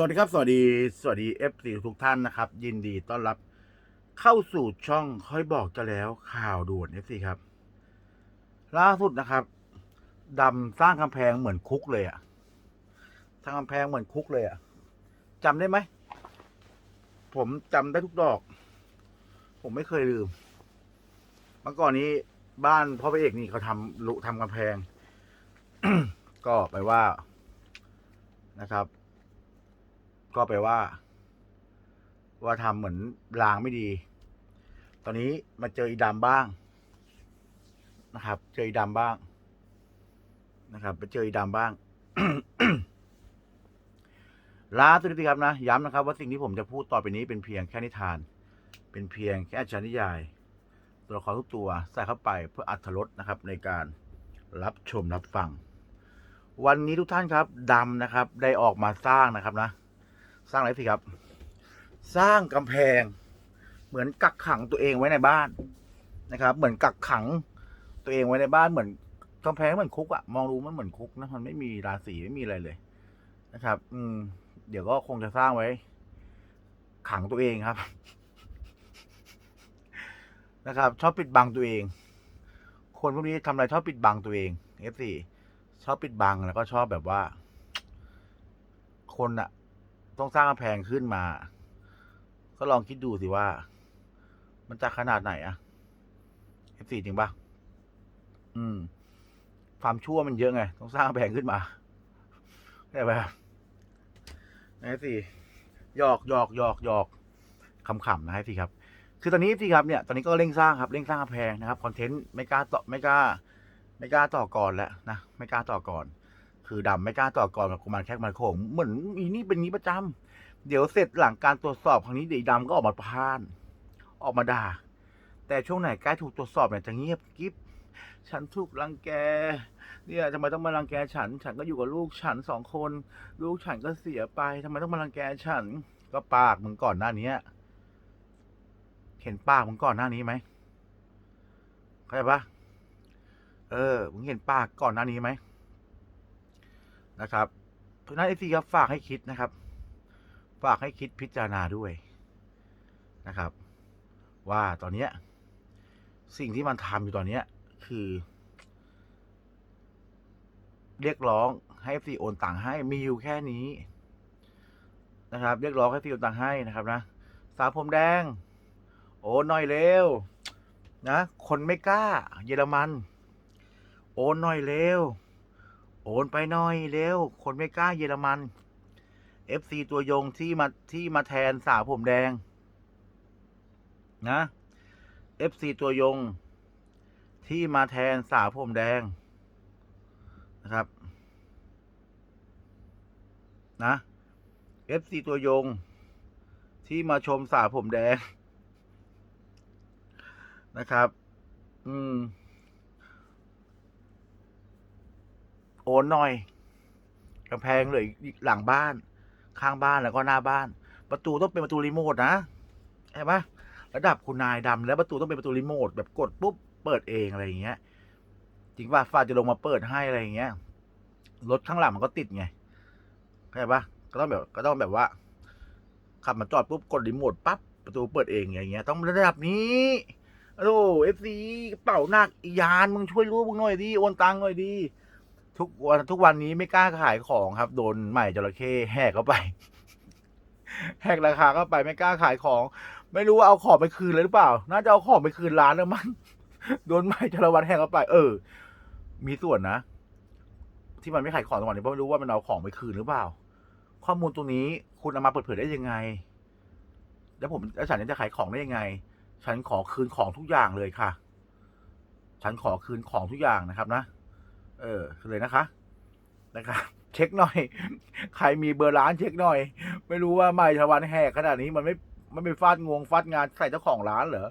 สวัสดีครับ สวัสดี สวัสดีเอฟซีทุกท่านนะครับ ยินดีต้อนรับเข้าสู่ช่องค่อยบอกจะแล้วข่าวด่วนเอฟซีครับ ล่าสุดนะครับดำสร้างกำแพงเหมือนคุกเลยอะสร้างกำแพงเหมือนคุกเลยอะจำได้ไหม ผมจำได้ทุกดอก ผมไม่เคยลืม เมื่อก่อนนี้บ้านพ่อพระเอกนี่เขาทำลุทำกำแพง ก็ไปว่านะครับ ก็แปลว่า ว่าทำเหมือนรางไม่ดี ตอนนี้มาเจออีดำบ้าง นะครับ เจออีดำบ้าง นะครับ ไปเจออีดำบ้างลาสุดนี้ครับนะ ย้ำนะครับ ว่าสิ่งที่ผมจะพูดต่อไปนี้เป็นเพียงแค่นิทาน เป็นเพียงแค่อาจารย์นิยาย ตัวละครทุกตัวใส่เข้าไปเพื่ออัธรสนะครับ ในการรับชมรับฟัง วันนี้ทุกท่านครับดำนะครับ ได้ออกมาสร้างนะครับนะ สร้างอะไรสิครับ สร้างกำแพง เหมือนกักขังตัวเองไว้ในบ้านนะครับ เหมือนกักขังตัวเองไว้ในบ้านเหมือนกำแพงเหมือนคุกอะมองดูมันเหมือนคุกนะมันไม่มีราศีไม่มีอะไรเลยนะครับ อืม เดี๋ยวก็คงจะสร้างไว้ ขังตัวเองครับ นะครับ ชอบปิดบังตัวเอง คนพวกนี้ทำอะไรชอบปิดบังตัวเอง F4 ชอบปิดบังแล้วก็ชอบแบบว่า คนอะ ต้องสร้างกำแพงขึ้นมา ก็ลองคิดดูสิว่า มันจะขนาดไหนอะ F4 จริงปะอืม ความชั่วมันเยอะไง ต้องสร้างกำแพงขึ้นมาได้ปะนะ F4 หยอกหยอกหยอกหยอกขำๆนะ F4 ครับ คือตอนนี้สิครับเนี่ยตอนนี้ก็เร่งสร้างครับเร่งสร้างกำแพงนะครับคอนเทนต์ไม่กล้าต่อไม่กล้า ไม่กล้าต่อก่อนแล้วนะไม่กล้าต่อก่อน คือดำไม่กล้าต่อก่อนกับกุมารแคกมันโขงเหมือนอีนี่เป็นนี้ประจำเดี๋ยวเสร็จหลังการตรวจสอบครั้งนี้เดี๋ยวดำก็ออกมาพาน ออกมาด่า แต่ช่วงไหนใกล้ถูกตรวจสอบเนี่ยจะเงียบกิ๊บฉันถูกรังแก เนี่ยทำไมต้องมารังแกฉัน ฉันก็อยู่กับลูกฉันสองคน ลูกฉันก็เสียไปทำไมต้องมารังแกฉัน ก็ปากมึงก่อนหน้านี้เห็นปากมึงก่อนหน้านี้ไหมเข้าใจปะเออ มึงเห็นปากก่อนหน้านี้ไหม นะครับเพราะนั้นไอซีครับฝากให้คิดนะครับ ฝากให้คิดพิจารณาด้วยนะครับ ว่าตอนเนี้ยสิ่งที่มันทำอยู่ตอนเนี้ยคือ เรียกร้องให้ซีโอนตังให้มีอยู่แค่นี้นะครับ เรียกร้องให้ซีโอนตังให้นะครับนะสาวผมแดง โอนหน่อยเร็วนะ คนไม่กล้า เยอรมัน โอนหน่อยเร็ว โอนไปหน่อยเร็ว คนไม่กล้าเยอรมัน FC ตัวยงที่มาที่มาแทนสาวผมแดง นะ FC ตัวยง ที่มาแทนสาวผมแดง นะครับ นะ FC ตัวยง ที่มาชมสาวผมแดง นะครับ อืม โอนหน่อยกำแพงเลยหลังบ้าน ข้างบ้านแล้วก็หน้าบ้าน ประตูต้องเป็นประตูรีโมทนะใช่ปะระดับคุณนายดำแล้วประตูต้องเป็นประตูรีโมทแบบกดปุ๊บเปิดเองอะไรอย่างเงี้ยจริงป่ะฟ้าจะลงมาเปิดให้อะไรอย่างเงี้ยรถข้างหลังมันก็ติดไงเข้าใจปะก็ต้องแบบก็ต้องแบบว่า ขับมาจอดปุ๊บกดรีโมทปั๊บประตูเปิดเองอย่างเงี้ย ต้องระดับนี้โอ้เอฟซีเป๋าหนักอียานมึงช่วยรู้มึงหน่อยดิโอนตังหน่อยดิ ทุกวันทุกวันนี้ไม่กล้าขายของครับ โดนใหม่จระเข้แหกเข้าไป แหกราคาเข้าไปไม่กล้าขายของ ไม่รู้ว่าเอาของไปคืนเลยหรือเปล่า น่าจะเอาของไปคืนร้านแล้วมั้งโดนใหม่จระวันแหกเข้าไป เออ มีส่วนนะ ที่มันไม่ขายของตรงนี้เพราะไม่รู้ว่ามันเอาของไปคืนหรือเปล่า ข้อมูลตรงนี้คุณเอามาเปิดเผยได้ยังไง แล้วผมแล้วฉันจะขายของได้ยังไง ฉันขอคืนของทุกอย่างเลยค่ะ ฉันขอคืนของทุกอย่างนะครับนะ เออเลยนะคะ นะครับเช็คหน่อย ใครมีเบอร์ร้านเช็คหน่อย ไม่รู้ว่าไม่ชวันแหกขนาดนี้มันไม่มันไม่ฟาดงวงฟาดงานใส่เจ้าของร้านเหรอ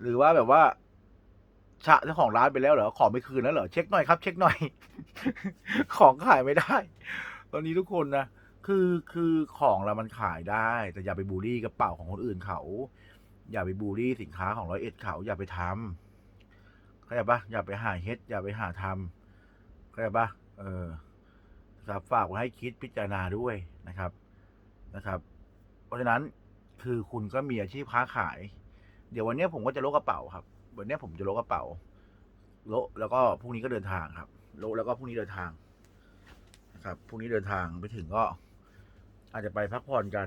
หรือว่าแบบว่าชะเจ้าของร้านไปแล้วเหรอของไม่คืนแล้วเหรอเช็คหน่อยครับ เช็คหน่อย ของขายไม่ได้ ตอนนี้ทุกคนนะคือคือของเรามันขายได้ แต่อย่าไปบูลลี่กระเป๋าของคนอื่นเขา อย่าไปบูลลี่สินค้าของร้อยเอ็ดเขา อย่าไปทำเข้าใจปะอย่าไปหาเฮ็ดอย่าไปหาทำ เข้าใจปะเออครับฝากไว้ให้คิดพิจารณาด้วยนะครับนะครับ เพราะฉะนั้นคือคุณก็มีอาชีพค้าขาย เดี๋ยววันนี้ผมก็จะโลกกระเป๋าครับ วันนี้ผมจะโลกกระเป๋าโลแล้วก็พรุ่งนี้ก็เดินทางครับโลแล้วก็พรุ่งนี้เดินทางนะครับพรุ่งนี้เดินทางไปถึงก็ อาจจะไปพักผ่อนกัน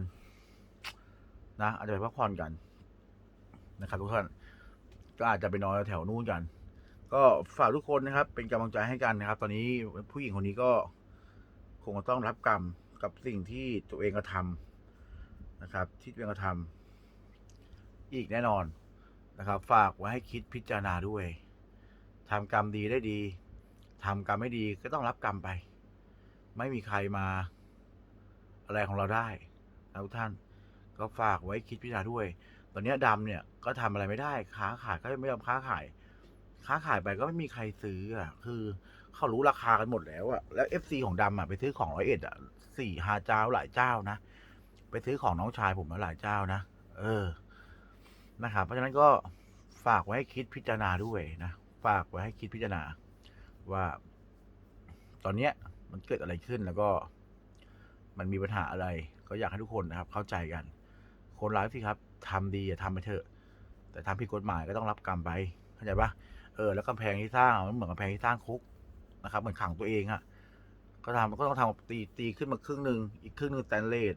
นะอาจจะไปพักผ่อนกันนะครับทุกท่านก็อาจจะไปนอนแถวนู้นกัน ก็ฝากทุกคนนะครับ เป็นกำลังใจให้กันนะครับ ตอนนี้ผู้หญิงคนนี้ก็คงจะต้องรับกรรมกับสิ่งที่ตัวเองกระทำนะครับ ที่ตัวเองกระทำอีกแน่นอนนะครับ ฝากไว้ให้คิดพิจารณาด้วยทำกรรมดีได้ดีทำกรรมไม่ดีก็ต้องรับกรรมไป ไม่มีใครมาอะไรของเราได้นะทุกท่านก็ฝากไว้คิดพิจารณาด้วย ตอนนี้ดำเนี่ยก็ทำอะไรไม่ได้ค้าขายก็ไม่ยอมค้าขาย ค้าขายไปก็ไม่มีใครซื้ออะ คือเขารู้ราคากันหมดแล้วอะ แล้วเอฟซีของดำอะไปซื้อของร้อยเอ็ดอะสี่ห้าเจ้าหลายเจ้านะ ไปซื้อของน้องชายผมมาหลายเจ้านะ เออ นะครับ เพราะฉะนั้นก็ฝากไว้ให้คิดพิจารณาด้วยนะ ฝากไว้ให้คิดพิจารณา ว่า ตอนเนี้ย มันเกิดอะไรขึ้นแล้วก็ มันมีปัญหาอะไร ก็อยากให้ทุกคนนะครับ เข้าใจกัน คนร้ายสิครับทำดีอย่าทำไปเถอะ แต่ทำผิดกฎหมายก็ต้องรับกรรมไป เข้าใจปะ เออแล้วกำแพงที่สร้างมันเหมือนกำแพงที่สร้างคุกนะครับเหมือนขังตัวเองอะก็ทำก็ต้องทำตีตีขึ้นมาครึ่งหนึ่งอีกครึ่งหนึ่งแตนเลส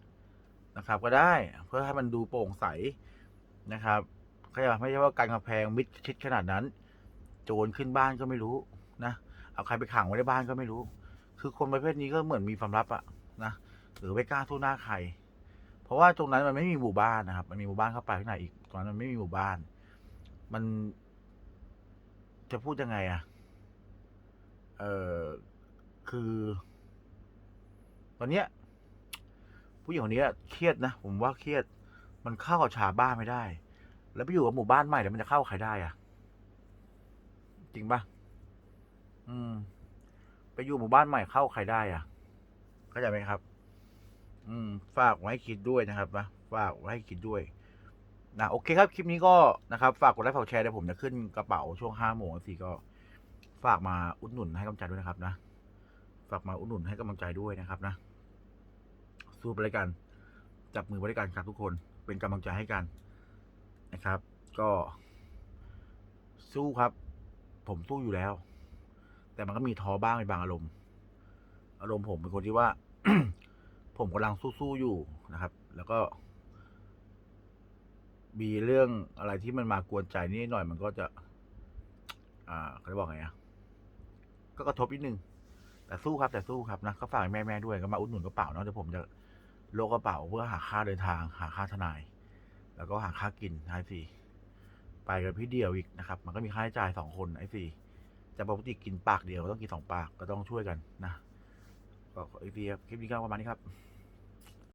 นะครับ ก็ได้เพื่อให้มันดูโปร่งใสนะครับเข้าใจะไม่ใช่ว่าการกำแพงมิดชิดขนาดนั้น โจรขึ้นบ้านก็ไม่รู้นะเอาใครไปขังไว้ในบ้านก็ไม่รู้ คือคนประเภทนี้ก็เหมือนมีความลับอะนะหรือไม่กล้าทู้หน้าใคร เพราะว่าตรงนั้นมันไม่มีหมู่บ้านนะครับ มันมีหมู่บ้านเข้าไปข้างในอีกตรงนั้นมันไม่มีหมู่บ้าน มัน จะพูดยังไงอะเออคือ ตอนเนี้ย ผู้หญิงคนนี้เครียดนะผมว่าเครียด มันเข้ากับชาวบ้านไม่ได้ แล้วไปอยู่กับหมู่บ้านใหม่แล้วมันจะเข้าใครได้อะจริงปะอืม ไปอยู่หมู่บ้านใหม่เข้าใครได้อะเข้าใจไหมครับ อืม ฝากไว้ให้คิดด้วยนะครับนะฝากไว้ให้คิดด้วย นะโอเคครับ คลิปนี้ก็นะครับฝากกดไลค์ฝากแชร์เดี๋ยวผมจะขึ้นกระเป๋าช่วงห้าโมงสี่ก็ฝากมาอุดหนุนให้กำลังใจด้วยนะครับนะฝากมาอุดหนุนให้กำลังใจด้วยนะครับนะสู้ไปด้วยกัน จับมือไปด้วยกันครับทุกคนเป็นกำลังใจให้กันนะครับ ก็ สู้ครับ ผมสู้อยู่แล้ว แต่มันก็มีท้อบ้างในบางอารมณ์ อารมณ์ผมเป็นคนที่ว่า ผมกำลังสู้ๆอยู่นะครับ แล้วก็ มีเรื่องอะไรที่มันมากวนใจนิดหน่อยมันก็จะ อ่าเขาบอกไงอะก็กระทบนิดนึง แต่สู้ครับแต่สู้ครับนะก็ฝากแม่ๆด้วยก็มาอุดหนุนกระเป๋าเนาะเดี๋ยวผมจะโลกระเป๋าเพื่อหาค่าเดินทาง หาค่าทนาย แล้วก็หาค่ากินไอ้สี่ไปกับพี่เดียวอีกนะครับ มันก็มีค่าใช้จ่ายสองคนไอ้สี่จะปกติกินปากเดียวต้องกินสองปากก็ต้องช่วยกันนะก็ไอ้สี่ครับคลิปนี้ก็ประมาณนี้ครับ